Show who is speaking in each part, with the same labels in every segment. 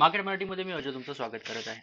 Speaker 1: Market मराठीमध्ये मी अजय तुमचं स्वागत करत आहे.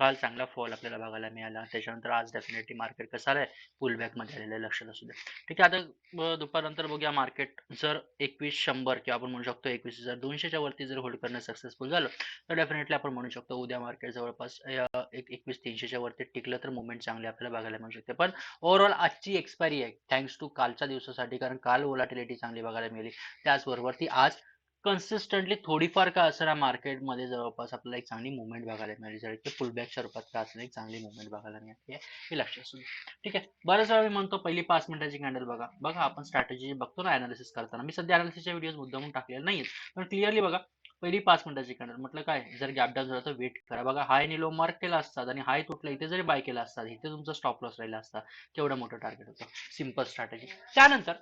Speaker 1: काल चांगला फॉल आपल्याला बघायला मिळाला. त्याच्यानंतर आज डेफिनेटली मार्केट कसं आलंय? पुलमध्ये आलेलं आहे लक्षात असू द्या. ठीक आहे आता दुपारनंतर बघूया मार्केट जर एकवीस शंभर किंवा आपण म्हणू शकतो एकवीस हजार दोनशेच्या वरती जर होल्ड करणं सक्सेसफुल झालं तर डेफिनेटली आपण म्हणू शकतो उद्या मार्केट जवळपास एक एकवीस तीनशेच्या वरती टिकलं तर मुवमेंट चांगली आपल्याला बघायला मिळू शकते. पण ओव्हरऑल आजची एक्सपायरी आहे थँक्स टू कालच्या दिवसासाठी कारण काल वोलाटिलिटी चांगली बघायला मिळाली. त्याचबरोबर ती आज कन्सिस्टंटली थोडीफार का असणार मार्केटमध्ये जवळपास आपल्याला एक चांगली मुवमेंट बघायला मिळाली. म्हणजे जर की पुलबॅकच्या रूपात का असणार एक चांगली मुवमेंट बघायला मिळते हे लक्षात असू दे. ठीक आहे? बऱ्याच वेळा मी म्हणतो पहिली पाच मिनिटाची कॅन्डल बघा. बघा आपण स्ट्रॅटेजी बघतो ना अनालिसिस करताना. मी सध्या अनालिसिसच्या व्हिडिओ मुद्दामून टाकलेले नाहीत पण क्लिअरली बघा पहिली पाच मिनिटाची कॅन्डल म्हटलं काय? जर गॅप डाऊन झाला तर वेट करा. बघा हाय आणि लो मार्क केला असतात आणि हाय तुटला इथे जरी बाय केला असतात इथे तुमचा स्टॉप लॉस राहिला असता केवढं मोठं टार्गेट होतं? सिंपल स्ट्रॅटेजी त्यानंतर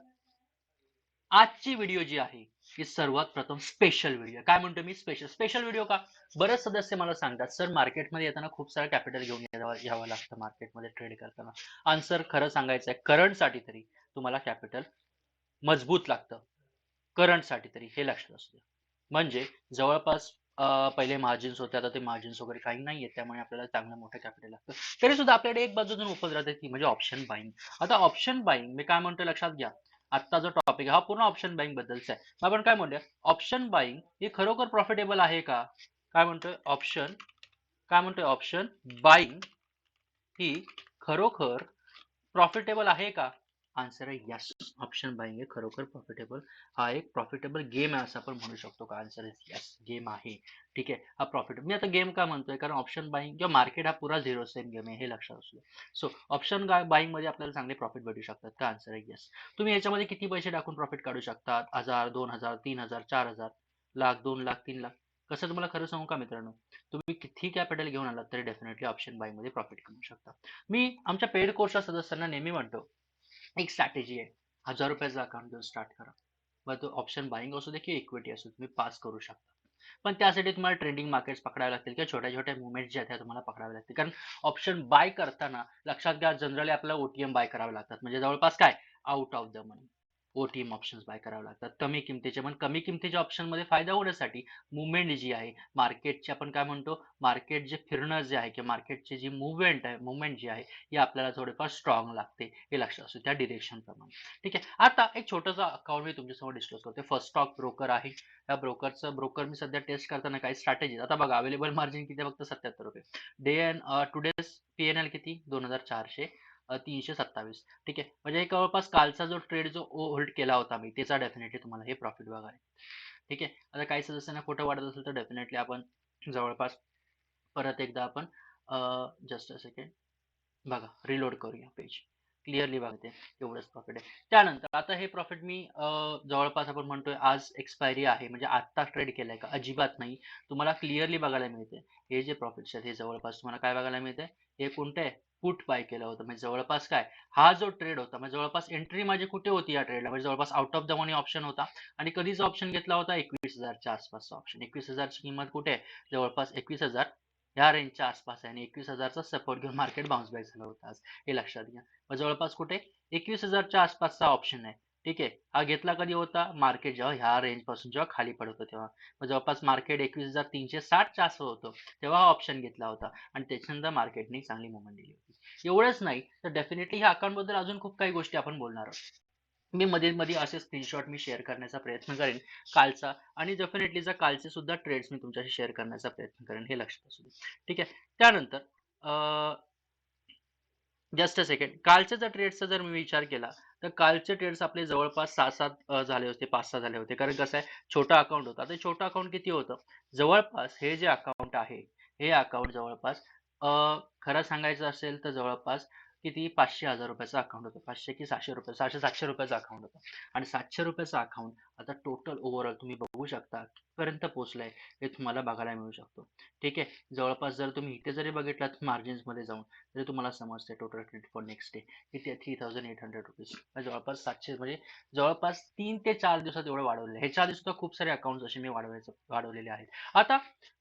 Speaker 1: आजची व्हिडिओ जी आहे ही सर्वात प्रथम स्पेशल व्हिडिओ काय म्हणतो मी? स्पेशल स्पेशल व्हिडिओ का? बरेच सदस्य मला सांगतात सर मार्केटमध्ये येताना खूप सारं कॅपिटल घेऊन यावं लागतं मार्केटमध्ये ट्रेड करताना. आन्सर खरं सांगायचं आहे करंटसाठी तरी तुम्हाला कॅपिटल मजबूत लागतं. करंटसाठी तरी हे लक्षात असतं म्हणजे जवळपास पहिले मार्जिन्स होते आता ते मार्जिन्स वगैरे काही नाहीये त्यामुळे आपल्याला चांगलं मोठं कॅपिटल लागतं. तरी सुद्धा आपल्याकडे एक बाजूतून ओपन राहते ती म्हणजे ऑप्शन बाईंग आता ऑप्शन बाईंग मी काय म्हणतो लक्षात घ्या. आत्ता जो टॉपिक हा पूर्ण ऑप्शन बाईंग बद्दलचा आहे. आपण काय म्हणूया? ऑप्शन बाईंग ही खरोखर प्रॉफिटेबल आहे का? काय म्हणतोय? ऑप्शन काय म्हणतोय? ऑप्शन बाईंग ही खरोखर प्रॉफिटेबल आहे का? आन्सर आहे यस ऑप्शन बाईंग हे खरोखर प्रॉफिटेबल हा एक प्रॉफिटेबल गेम आहे असं आपण म्हणू शकतो का? आन्सर इज यस गेम आहे. ठीक आहे. हा प्रॉफिट मी आता गेम का म्हणतोय? कारण ऑप्शन बाईंग किंवा मार्केट हा पुरा झिरो सेम गेम आहे हे लक्षात असू सो ऑप्शन बाईंगमध्ये आपल्याला चांगले प्रॉफिट भेटू शकतात का? आन्सर आहे यस तुम्ही याच्यामध्ये किती पैसे टाकून प्रॉफिट काढू शकतात? हजार दोन हजार तीन हजार चार हजार लाख दोन लाख तीन लाख? कसं तुम्हाला खरं सांगू का मित्रांनो? तुम्ही किती कॅपिटल घेऊन आलात तरी डेफिनेटली ऑप्शन बाईंगमध्ये प्रॉफिट कमवू शकता. मी आमच्या पेड कोर्सच्या सदस्यांना नेहमी म्हणतो एक स्ट्रॅटेजी आहे. हजार रुपयाचा अकाउंट देऊन स्टार्ट करा. मग तो ऑप्शन बाईंग असू दे की इक्विटी असू तुम्ही पास करू शकता. पण त्यासाठी तुम्हाला ट्रेंडिंग मार्केट्स पकडावे लागतील किंवा छोट्या छोट्या मुवमेंट जे आहेत त्या तुम्हाला पकडावे लागतील. कारण ऑप्शन बाय करताना लक्षात घ्या जनरली आपल्याला ओटीएम बाय करावे लागतात. म्हणजे जवळपास काय? Out of the money OTM options buy करावे लागतात. कमी किमतीचे पण कमी किमतीच्या ऑप्शनमध्ये फायदा होण्यासाठी मुवमेंट जी आहे मार्केटची आपण काय म्हणतो मार्केट जे फिरणं जे आहे किंवा मार्केटची जी मुवमेंट आहे मुवमेंट जी आहे ही आपल्याला थोडेफार स्ट्रॉंग लागते हे लक्षात असू त्या डिरेक्शन प्रमाणे. ठीक आहे. आता एक छोटंसं अकाउंट मी तुमच्यासमोर डिस्कस करतो. फर्स्ट स्टॉक ब्रोकर आहे. या ब्रोकरचं ब्रोकर मी सध्या टेस्ट करताना काही स्ट्रॅटेजी आता बघा अवेलेबल मार्जिन किती फक्त सत्याहत्तर रुपये. Day and today's P N L किती? दोन हजार चारशे. तीनशे सत्तावीस. ठीक आहे? म्हणजे एक जवळपास कालचा जो ट्रेड जो होल्ड केला होता मी त्याचा डेफिनेटली तुम्हाला हे प्रॉफिट बघा आहे ठीक आहे? आता काही सदस्यांना खोटं वाटत असेल तर डेफिनेटली आपण जवळपास परत एकदा आपण जस्ट अ सेकंड बघा रिलोड करूया पेज क्लिअरली बघते. एवढंच प्रॉफिट आहे. त्यानंतर आता हे प्रॉफिट मी जवळपास आपण म्हणतोय आज एक्सपायरी आहे. म्हणजे आत्ता ट्रेड केलाय का? अजिबात नाही. तुम्हाला क्लिअरली बघायला मिळते. हे जे प्रॉफिट्स आहेत हे जवळपास तुम्हाला काय बघायला मिळते हे कोणते? आहे पुट बाय केलं होतं. म्हणजे जवळपास काय? हा जो ट्रेड होता म्हणजे जवळपास एंट्री माझी कुठे होती या ट्रेडला म्हणजे जवळपास out of the money option होता. आणि कधीचा ऑप्शन घेतला होता? एकवीस हजारच्या आसपासचा ऑप्शन एकवीस हजारची किंमत कुठे आहे? जवळपास एकवीस हजार या रेंजच्या आसपास आहे. आणि एकवीस हजारचा सपोर्ट घेऊन मार्केट बाउन्स बॅक झालं होतं आज. हे लक्षात घ्या. मग जवळपास कुठे? एकवीस हजारच्या आसपासचा ऑप्शन आहे. ठीक आहे. हा घेतला कधी होता? मार्केट जेव्हा ह्या रेंजपासून जेव्हा खाली पडत होतं तेव्हा. जवळपास मार्केट एकवीस हजार तीनशे साठच्या असं होतं. तेव्हा हा ऑप्शन घेतला होता. आणि त्याच्यानंतर मार्केटने चांगली मुवमेंट दिली होती. एवढंच नाही तर डेफिनेटली ह्या अकाउंटबद्दल अजून खूप काही गोष्टी आपण बोलणार आहोत. मी मध्ये मध्ये असे स्क्रीनशॉट मी शेअर करण्याचा प्रयत्न करेन. कालचा आणि डेफिनेटली जर कालचे सुद्धा ट्रेड्स मी तुमच्याशी शेअर करण्याचा प्रयत्न करेन. हे लक्षात असू दे ठीक आहे. त्यानंतर जस्ट अ सेकंड कालच्या जर ट्रेड्सचा जर मी विचार केला तर कालचे ट्रेड्स आपले जवळपास सहा सात झाले होते पाच सहा झाले होते. कारण कसं आहे छोटा अकाउंट होता. ते छोटं अकाउंट किती होतं? जवळपास हे जे अकाउंट आहे हे अकाउंट जवळपास खरं सांगायचं असेल तर जवळपास किती? पाचशे हजार रुपयाचं अकाउंट होतं. पाचशे की सहाशे रुपये सहाशे सातशे रुपयाचं अकाउंट होतं. आणि सातशे रुपयाचं अकाउंट आता टोटल ओव्हरऑल तुम्ही बघू शकता पर्यंत पोहोचलंय हे तुम्हाला बघायला मिळू शकतो. ठीक आहे? जवळपास जर तुम्ही इथे जरी बघितलात मार्जिन्समध्ये जाऊन तरी तुम्हाला समजते total credit for next day किती three thousand eight hundred rupees जवळपास सातशे म्हणजे जवळपास तीन ते चार दिवसात एवढं वाढवलेलं आहे ह्याच्या आधी सुद्धा खूप सारे अकाउंट असे मी वाढवायचं वाढवलेले आहेत. आता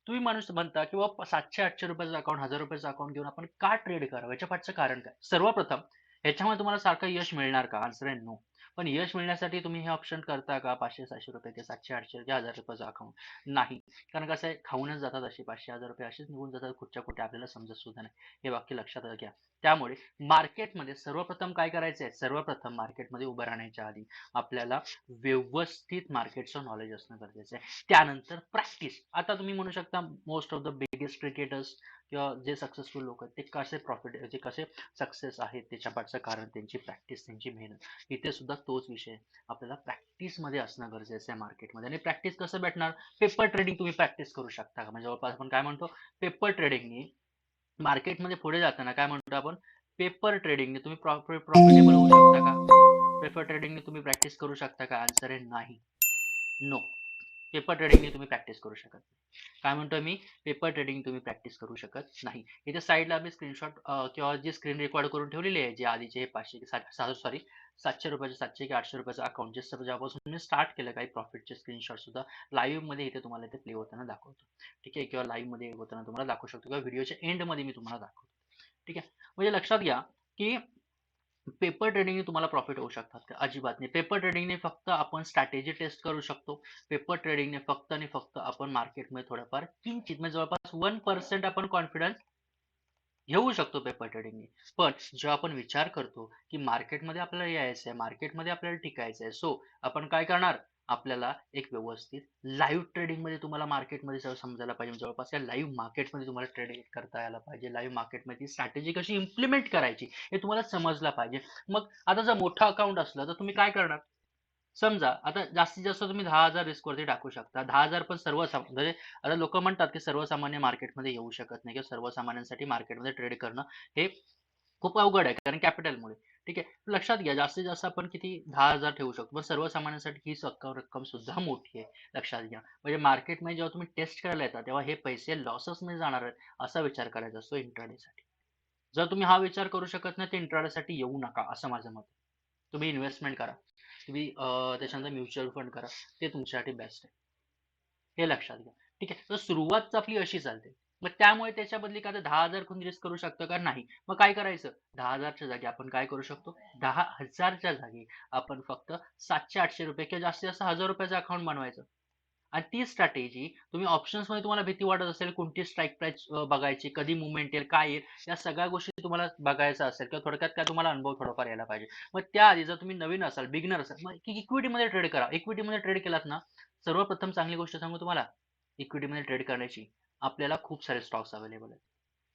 Speaker 1: तुम्ही माणूस म्हणता की बाबा सातशे आठशे रुपयाचं अकाउंट हजार रुपयाचं अकाउंट घेऊन आपण का ट्रेड करावं? याच्या पाठचं कारण काय? सर्वप्रथम ह्याच्यामुळे तुम्हाला सारखं यश मिळणार का? आन्सर आहे नो पण यश मिळण्यासाठी तुम्ही हे ऑप्शन करता का? पाचशे सहाशे रुपये ते सातशे आठशे ते हजार रुपयाचं अकाउंट नाही. कारण कसं आहे खाऊनच जातात असे. पाचशे हजार रुपये असेच निघून जातात. कुठच्या कुठे आपल्याला समजत सुद्धा नाही. हे वाक्य लक्षात घ्या. त्यामुळे मार्केटमध्ये सर्वप्रथम काय करायचं आहे सर्वप्रथम मार्केटमध्ये उभं राहण्याच्या आधी आपल्याला व्यवस्थित मार्केटचं नॉलेज असणं गरजेचं आहे. त्यानंतर प्रॅक्टिस आता तुम्ही म्हणू शकता most of the biggest cricketers किंवा जे सक्सेसफुल लोक आहेत ते कसे प्रॉफिट जे कसे सक्सेस आहेत त्याच्या पाठचं कारण त्यांची प्रॅक्टिस त्यांची मेहनत इथे सुद्धा तोच विषय आपल्याला प्रॅक्टिसमध्ये असणं गरजेचं आहे मार्केटमध्ये आणि प्रॅक्टिस कसं भेटणार? पेपर ट्रेडिंग तुम्ही प्रॅक्टिस करू शकता का? म्हणजे जवळपास आपण काय म्हणतो? पेपर ट्रेडिंगनी मार्केटमध्ये पुढे जाताना काय म्हणतो आपण? पेपर ट्रेडिंगने तुम्ही प्रॉफिटेबल होऊ शकता का? पेपर ट्रेडिंगने तुम्ही प्रॅक्टिस करू शकता का? आन्सर आहे नाही. नो पेपर ट्रेडिंगने तुम्ही प्रॅक्टिस करू शकत नाही. काय म्हणतो मी? पेपर ट्रेडिंग तुम्ही प्रॅक्टिस करू शकत नाही. इथे साईडला मी स्क्रीनशॉट किंवा जी स्क्रीन रेकॉर्ड करून ठेवलेली आहे जे आधीचे हे पाचशे सॉरी सातशे रुपयाचे सातशे की आठशे रुपयाचं अकाउंट जे जेव्हापासून मी स्टार्ट केलं काही प्रॉफिटचे स्क्रीनशॉट सुद्धा लाईव्हमध्ये इथे तुम्हाला इथे प्ले होताना दाखवतो. ठीक आहे? किंवा लाईव्हमध्ये होताना तुम्हाला दाखवू शकतो. किंवा व्हिडिओच्या एंडमध्ये मी तुम्हाला दाखवतो. ठीक आहे? म्हणजे लक्षात घ्या की पेपर ट्रेडिंगने तुम्हाला प्रॉफिट होऊ शकतात अजिबात नाही. पेपर ट्रेडिंगने फक्त आपण स्ट्रॅटेजी टेस्ट करू शकतो. पेपर ट्रेडिंगने फक्त आणि फक्त आपण मार्केटमध्ये थोडंफार किंचित म्हणजे जवळपास वन पर्सेंट आपण कॉन्फिडन्स घेऊ शकतो पेपर ट्रेडिंगने पण जेव्हा आपण विचार करतो की मार्केटमध्ये आपल्याला यायचं आहे मार्केटमध्ये आपल्याला टिकायचं आहे सो आपण काय करणार? आपल्याला एक व्यवस्थित लाईव्ह ट्रेडिंगमध्ये तुम्हाला मार्केटमध्ये सगळं समजायला पाहिजे. जवळपास या लाईव्ह मार्केटमध्ये तुम्हाला ट्रेडिंग करता यायला पाहिजे. लाईव्ह मार्केटमध्ये स्ट्रॅटेजी कशी इम्प्लिमेंट करायची हे तुम्हाला समजलं पाहिजे. मग आता जर मोठं अकाउंट असलं तर तुम्ही काय करणार? समजा आता जास्तीत जास्त तुम्ही दहा हजार रिस्कवरती टाकू शकता. दहा हजार पण सर्वसामान्य म्हणजे आता लोक म्हणतात की सर्वसामान्य मार्केटमध्ये येऊ शकत नाही किंवा सर्वसामान्यांसाठी मार्केटमध्ये ट्रेड करणं हे खूप अवघड आहे कारण कॅपिटलमुळे. ठीक आहे लक्षात घ्या जास्तीत जास्त आपण किती दहा हजार ठेवू शकतो पण सर्वसामान्यांसाठी ही रक्कम रक्कम सुद्धा मोठी आहे लक्षात घ्या. म्हणजे मार्केटमध्ये जेव्हा तुम्ही टेस्ट करायला येतात तेव्हा हे पैसे लॉसेस मध्ये जाणार आहेत असा विचार करायचा असतो इंट्राडे साठी जर तुम्ही हा विचार करू शकत नाही तर इंट्राडे साठी येऊ नका असं माझं मत तुम्ही इन्व्हेस्टमेंट करा. तुम्ही त्याच्यानंतर म्युच्युअल फंड करा. ते तुमच्यासाठी बेस्ट आहे. हे लक्षात घ्या. ठीक आहे तर सुरुवात आपली अशी चालते. मग त्यामुळे त्याच्या बदली का दहा हजार कोण करू शकतं का? नाही. मग काय करायचं? दहा हजारच्या जागी आपण काय करू शकतो? दहा हजारच्या जागी आपण फक्त सातशे आठशे रुपये किंवा जास्तीत जास्त हजार रुपयाचं अकाउंट बनवायचं. आणि ती स्ट्रॅटेजी तुम्ही ऑप्शन्समध्ये तुम्हाला भीती वाटत असेल कोणती स्ट्राईक प्राइस बघायची कधी मुवमेंट येईल काय येईल या सगळ्या गोष्टी तुम्हाला बघायचं असेल किंवा थोडक्यात काय तुम्हाला अनुभव थोडाफार यायला पाहिजे. मग त्याआधी जर तुम्ही नवीन असाल बिगनर असाल मग इक्विटीमध्ये ट्रेड करा. इक्विटीमध्ये ट्रेड केलात ना सर्वप्रथम चांगली गोष्ट सांगू तुम्हाला इक्विटीमध्ये ट्रेड करण्याची आपल्याला खूप सारे स्टॉक्स अवेलेबल आहेत.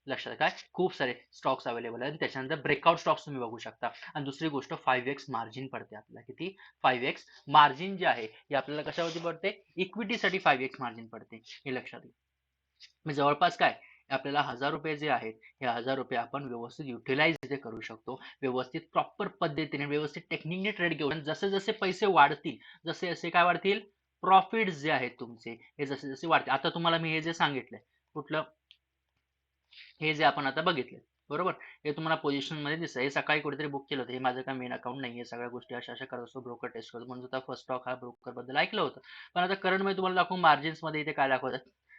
Speaker 1: लक्षात काय? खूप सारे स्टॉक्स अवेलेबल आहेत. त्याच्यानंतर ब्रेकआउट स्टॉक्स तुम्ही बघू शकता. आणि दुसरी गोष्ट फाईव्ह एक्स मार्जिन पडते आपल्याला. किती? फाईव्ह एक्स मार्जिन जे आहे हे आपल्याला कशावरती पडते? इक्विटीसाठी फाईव्ह एक्स मार्जिन पडते. हे लक्षात घ्या जवळपास काय? आपल्याला हजार रुपये जे आहेत हे हजार रुपये आपण व्यवस्थित युटिलाइज जे करू शकतो व्यवस्थित प्रॉपर पद्धतीने व्यवस्थित टेक्निकने ट्रेड घेऊन जसे जसे पैसे वाढतील जसे जसे काय वाढतील? प्रॉफिट जे आहेत तुमचे हे जसे जसे वाढते. आता तुम्हाला मी हे जे सांगितलंय कुठलं? हे जे आपण आता बघितले बरोबर? हे तुम्हाला पोझिशनमध्ये दिसतं हे सकाळी कुठेतरी बुक केलं होतं. हे माझं काय मेन अकाउंट नाही आहे सगळ्या गोष्टी अशा अशा करत असतो. ब्रोकर टेस्ट करतो म्हणून फर्स्ट स्टॉक हा ब्रोकरबद्दल ऐकलं होतं. पण आता करंटमध्ये तुम्हाला दाखवू मार्जिन्समध्ये इथे काय दाखवतात?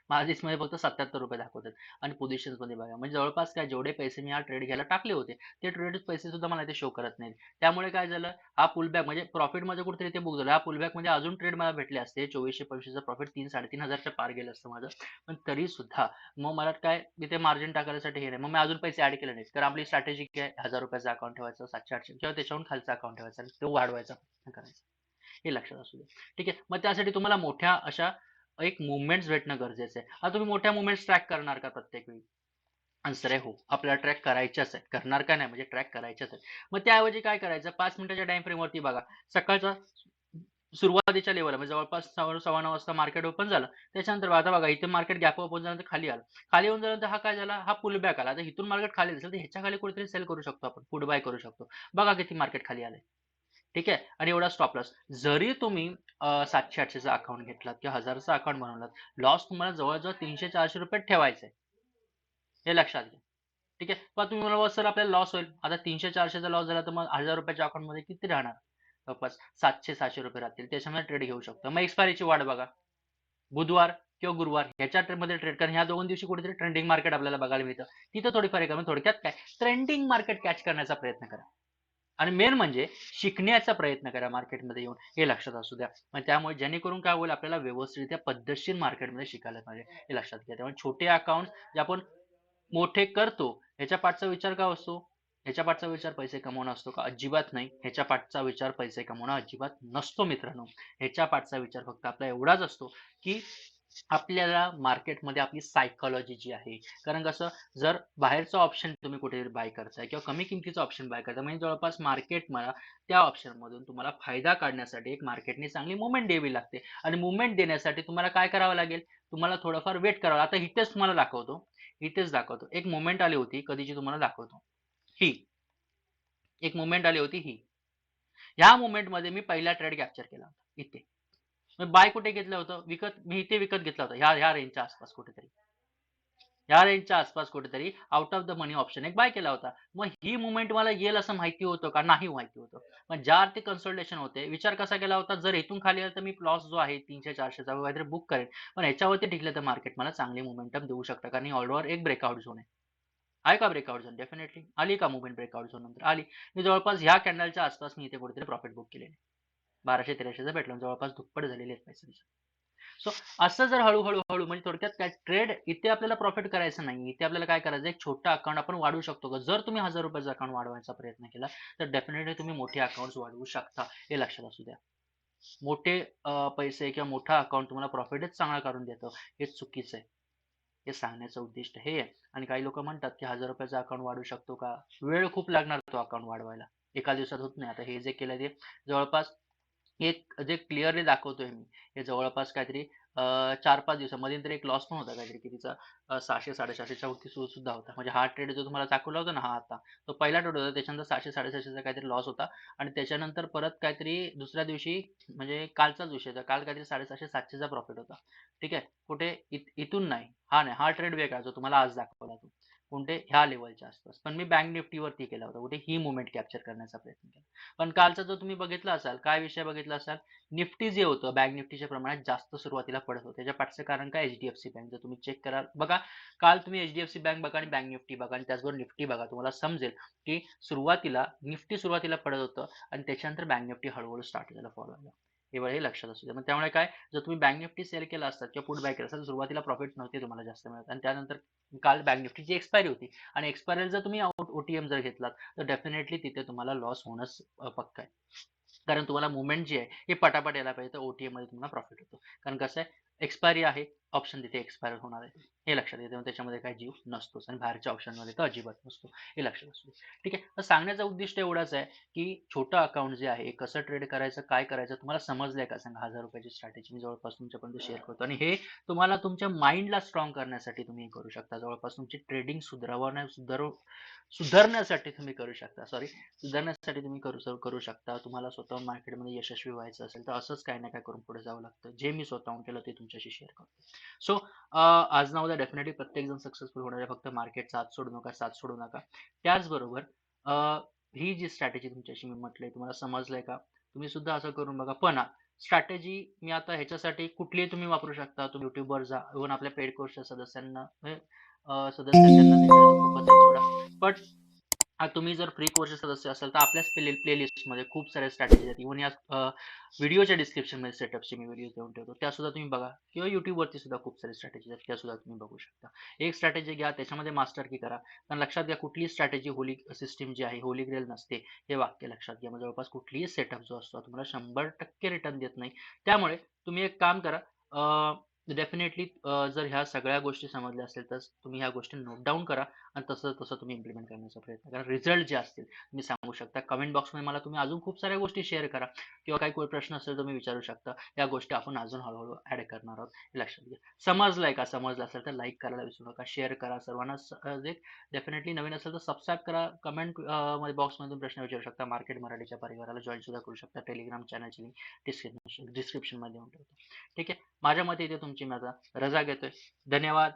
Speaker 1: मध्ये फक्त सत्याहत्तर रुपये दाखवतात. आणि पोझिशन्समध्ये बघा म्हणजे जवळपास काय जेवढे पैसे मी हा ट्रेड घ्यायला टाकले होते ते ट्रेड पैसे सुद्धा मला इथे शो करत नाहीत. त्यामुळे काय झालं हा पुलबॅक म्हणजे प्रॉफिटमध्ये कुठेतरी ते बुक झालं. हा पुलबॅक म्हणजे अजून ट्रेड मला भेटले असते चोवीसशे पंचवीसचा प्रॉफिट तीन साडेतीन हजारच्या पार गेलं असतं माझं. पण तरी सुद्धा मग मला काय इथे मार्जिन टाकायसाठी हे नाही. मग मी अजून पैसे ऍड केले नाहीत. कारण आपली स्ट्रॅटेजी काय हजार रुपयाचा अकाउंट ठेवायचं सातशे आठशे किंवा त्याच्याहून खालचा अकाउंट ठेवायचा तो वाढवायचा. करायचं करायचा हे लक्षात असू दे. ठीक आहे. मग त्यासाठी तुम्हाला मोठ्या अशा एक मुवमेंट्स भेटणं गरजेचं आहे. आता तुम्ही मोठ्या मुवमेंट्स ट्रॅक करणार का प्रत्येक वेळी? आन्सर आहे हो. आपल्याला ट्रॅक करायच्याच आहे करणार का नाही म्हणजे ट्रॅक करायच्याच आहे मग त्याऐवजी काय करायचं? पाच मिनिटाच्या टाइम फ्रेमवरती बघा. सकाळचा सुरुवातीच्या लेवल म्हणजे जवळपास सव्वा नऊ वाजता मार्केट ओपन झालं. त्याच्यानंतर आता बघा इथे मार्केट गॅप ओपन झाल्यानंतर खाली आलं. खाली येऊन झाल्यानंतर हा काय झाला? हा पुल बॅक आला. आता इथून मार्केट खाली असेल तर ह्याच्या खाली कुठेतरी सेल करू शकतो आपण. पुढ बाय करू शकतो. बघा किती मार्केट खाली आलं ठीक आहे? आणि एवढा स्टॉप लॉस जरी तुम्ही सातशे आठशेचा अकाउंट घेतलात किंवा हजारचा अकाउंट बनवलात लॉस तुम्हाला जवळजवळ तीनशे चारशे रुपये ठेवायचं आहे हे लक्षात घ्या. ठीक आहे? पण तुम्ही मला सर आपल्याला लॉस होईल. आता तीनशे चारशेचा लॉस झाला तर मग हजार रुपयाच्या अकाउंटमध्ये किती राहणार? जवळपास सातशे सहाशे रुपये राहतील. त्याच्यामध्ये ट्रेड घेऊ शकतो. मग एक्सपायरीची वाट बघा. बुधवार किंवा गुरुवार ह्याच्या ट्रेडमध्ये ट्रेड कारण ह्या दोन दिवशी कुठेतरी ट्रेंडिंग मार्केट आपल्याला बघायला मिळतं. तिथं थोडीफार आहे थोडक्यात काय? ट्रेंडिंग मार्केट कॅच करण्याचा प्रयत्न करा. आणि मेन म्हणजे शिकण्याचा प्रयत्न करा मार्केटमध्ये येऊन. हे लक्षात असू द्या. मग त्यामुळे जेणेकरून काय होईल आपल्याला व्यवस्थितरित्या पद्धतशीर मार्केटमध्ये शिकायला पाहिजे हे लक्षात घ्या. त्यामुळे छोटे अकाउंट जे आपण मोठे करतो ह्याच्या पाठचा विचार का असतो? ह्याच्या पाठचा विचार पैसे कमवणं असतो का? अजिबात नाही. ह्याच्या पाठचा विचार पैसे कमवणं अजिबात नसतो मित्रांनो. ह्याच्या पाठचा विचार फक्त आपला एवढाच असतो की आपल्याला मार्केटमध्ये आपली सायकोलॉजी जी आहे कारण कसं जर बाहेरचं ऑप्शन तुम्ही कुठेतरी बाय करताय किंवा कमी किमतीचं ऑप्शन बाय करताय म्हणजे जवळपास मार्केट मला त्या ऑप्शन मधून तुम्हाला फायदा काढण्यासाठी एक मार्केटने चांगली मुवमेंट द्यावी लागते. आणि मुवमेंट देण्यासाठी तुम्हाला काय करावं लागेल? तुम्हाला थोडंफार वेट करावं आता इथेच तुम्हाला दाखवतो. इथेच दाखवतो. एक मुवमेंट आली होती कधीची तुम्हाला दाखवतो. ही. एक मुवमेंट आली होती ही. ह्या मुवमेंटमध्ये मी पहिला ट्रेड कॅप्चर केला होता. इथे. बाय कुठे घेतलं होतं? विकत मी इथे विकत घेतला होता. ह्या ह्या रेंजच्या आसपास कुठेतरी. ह्या रेंजच्या आसपास कुठेतरी out of the money option एक बाय केला होता. मग ही मुवमेंट मला येईल असं माहिती होतं का? नाही माहिती होतं. मग ज्या ते कन्सल्टेशन होते विचार कसा केला होता? जर इथून खाली आलं तर मी लॉस जो आहे तीनशे चारशेचा काहीतरी बुक करेन. पण याच्यावरती टिकलं तर मार्केट मला चांगली मुवमेंटम देऊ शकतं. कारण ऑलओव्हर एक ब्रेकआउट झोन आहे. आहे का ब्रेकआउट झोन डेफिनेटली आली का मुवमेंट ब्रेकआउट झोन नंतर? आली. मी जवळपास ह्या कॅन्डलच्या आसपास मी इथे कुठेतरी प्रॉफिट बुक केलेली बाराशे तेराशेचा भेटला जवळपास दुप्पट झालेले आहेत पैसे सो असं जर हळूहळू हळू म्हणजे थोडक्यात काय ट्रेड इथे आपल्याला प्रॉफिट करायचं नाही इथे आपल्याला काय करायचं एक छोटा अकाउंट आपण वाढवू शकतो का? जर तुम्ही हजार रुपयाचा अकाउंट वाढवायचा प्रयत्न केला तर डेफिनेटली तुम्ही मोठे अकाउंट वाढवू शकता हे लक्षात असू द्या. मोठे पैसे किंवा मोठा अकाउंट तुम्हाला प्रॉफिटच चांगला करून देतो हे चुकीचं आहे हे सांगण्याचं उद्दिष्ट हे आहे. आणि काही लोक म्हणतात की हजार रुपयाचा अकाउंट वाढवू शकतो का? वेळ खूप लागणार तो अकाउंट वाढवायला. एका दिवसात होत नाही. आता हे जे केलं ते जवळपास एक जे क्लिअरली दाखवतोय मी हे जवळपास काहीतरी चार पाच दिवसामध्ये तरी एक लॉस पण होता काहीतरी कितीचा तिचा सहाशे साडेसहाशेच्या वरती सुद्धा होता. म्हणजे हा ट्रेड जो तुम्हाला दाखवला होता ना हा आता तो पहिला ट्रेड होता त्याच्यानंतर सहाशे साडेसहाशेचा काहीतरी लॉस होता आणि त्याच्यानंतर परत काहीतरी दुसऱ्या दिवशी म्हणजे कालचाच विषय होता काल काहीतरी साडेसहाशे सातशेचा प्रॉफिट होता. ठीक आहे? कुठे इथून नाही हा नाही हा ट्रेड वेगळा जो तुम्हाला आज दाखवला तो. कोणते ह्या लेवलच्या आसपास पण मी बँक निफ्टीवरती केला होता. कुठे ही मुवमेंट कॅप्चर करण्याचा प्रयत्न केला. पण कालचा जो तुम्ही बघितला असाल काय विषय बघितला असाल? निफ्टी जे होतं बँक निफ्टीच्या प्रमाणात जास्त सुरुवातीला पडत होतं. त्याच्या पाठचं कारण काय? एचडीएफसी बँक जर तुम्ही चेक कराल बघा काल तुम्ही एचडीएफसी बँक बघा आणि बँक निफ्टी बघा आणि त्याचबरोबर निफ्टी बघा तुम्हाला समजेल की सुरुवातीला निफ्टी सुरुवातीला पडत होतं आणि त्याच्यानंतर बँक निफ्टी हळूहळू स्टार्ट झालं फॉलो व्हायला हे हे लक्षात असू द्या. मग त्यामुळे काय? जर तुम्ही बँक निफ्टी सेल केला असतात किंवा पुट बाय केला असतात सुरुवातीला प्रॉफिट नव्हते तुम्हाला जास्त मिळत. आणि त्यानंतर काल बँक निफ्टीची एक्सपायरी होती. आणि एक्सपायरी जर तुम्ही ओटीएम जर घेतलात तर डेफिनेटली तिथे तुम्हाला लॉस होणंच पक्का आहे. कारण तुम्हाला मुवमेंट जी आहे हे पटापट यायला पाहिजे तर ओटीएममध्ये तुम्हाला प्रॉफिट होतो. कारण कसं आहे? एक्सपायरी आहे ऑप्शन तिथे एक्सपायर होणार आहे. हे लक्षात येते त्याच्यामध्ये काय जीव नसतोच आणि बाहेरच्या ऑप्शनमध्ये तर अजिबात नसतो. हे लक्षात असतो ठीक आहे? तर सांगण्याचं उद्दिष्ट एवढाच आहे की छोटं अकाउंट जे आहे कसं ट्रेड करायचं काय करायचं तुम्हाला समजलंय का? सांगा. हजार रुपयाची स्ट्रॅटेजी मी जवळपास तुमच्यापर्यंत शेअर करतो आणि हे तुम्हाला तुमच्या माइंडला स्ट्रॉंग करण्यासाठी तुम्ही करू शकता. जवळपास तुमची ट्रेडिंग सुधारवण्या सुधारू सुधारण्यासाठी तुम्ही करू शकता. सॉरी सुधारण्यासाठी तुम्ही करू करू शकता. तुम्हाला स्वतः मार्केटमध्ये यशस्वी व्हायचं असेल तर असंच काही ना काय करून पुढे जावं लागतं. जे मी स्वतःहून केलं ते तुमच्याशी शेअर करतो. सो आज ना उद्या डेफिनेटली प्रत्येक जण सक्सेसफुल होणार आहे. फक्त मार्केट साथ सोडू नका साथ सोडू नका. त्याचबरोबर ही जी स्ट्रॅटेजी तुमच्याशी मी म्हटलंय तुम्हाला समजलंय का? तुम्ही सुद्धा असं करून बघा. पण स्ट्रॅटेजी मी आता ह्याच्यासाठी कुठलीही तुम्ही वापरू शकता. तुम्ही युट्यूबवर जा. इव्हन आपल्या पेड कोर्सच्या सदस्यांना सदस्यांना बट तुम्ही जर फ्री कोर्स सदस्य असाल तर आपल्याच प्ले प्लेलिस्टमध्ये खूप साऱ्या स्ट्रॅटेजी आहेत. इव्हन या व्हिडिओच्या डिस्क्रिप्शनमध्ये सेटअपचे मी व्हिडिओ देऊन ठेवतो. त्या सुद्धा तुम्ही बघा. किंवा युट्यूबवरती सुद्धा खूप सारे स्ट्रॅटेजी आहेत. त्या सुद्धा तुम्ही बघू शकता. एक स्ट्रॅटेजी घ्या त्याच्यामध्ये मास्टर की करा. कारण लक्षात घ्या कुठलीही स्ट्रॅटेजी होली सिस्टीम जी आहे होली ग्रेल नसते. हे वाक्य लक्षात घ्या. जवळपास कुठलीही सेटअप जो असतो तुम्हाला शंभर टक्के रिटर्न देत नाही. त्यामुळे तुम्ही एक काम करा. डेफिनेटली जर ह्या सगळ्या गोष्टी समजल्या असेल तर तुम्ही ह्या गोष्टी नोट डाऊन करा. आणि तसं तसं तुम्ही इम्प्लिमेंट करण्याचा प्रयत्न करा. रिझल्ट जे असतील तुम्ही सांगू शकता. कमेंट बॉक्समध्ये मला तुम्ही अजून खूप साऱ्या गोष्टी शेअर करा. किंवा काही कोणी प्रश्न असेल तुम्ही विचारू शकता. या गोष्टी आपण अजून हळूहळू ॲड करणार आहोत. हे लक्षात घ्या. समजलंय का? समजलं असेल तर लाईक करायला विसरू नका. शेअर करा सर्वांना. जे डेफिनेटली नवीन असेल तर सबस्क्राईब करा. कमेंटमध्ये बॉक्समधून प्रश्न विचारू शकता. मार्केट मराठीच्या परिवाराला जॉईन सुद्धा करू शकता. टेलिग्राम चॅनलची लिंक डिस्क्रिप्शन डिस्क्रिप्शनमध्ये ठेवतो. ठीक आहे? माझ्या मते इथे तुमची माझा रजा घेतोय. धन्यवाद.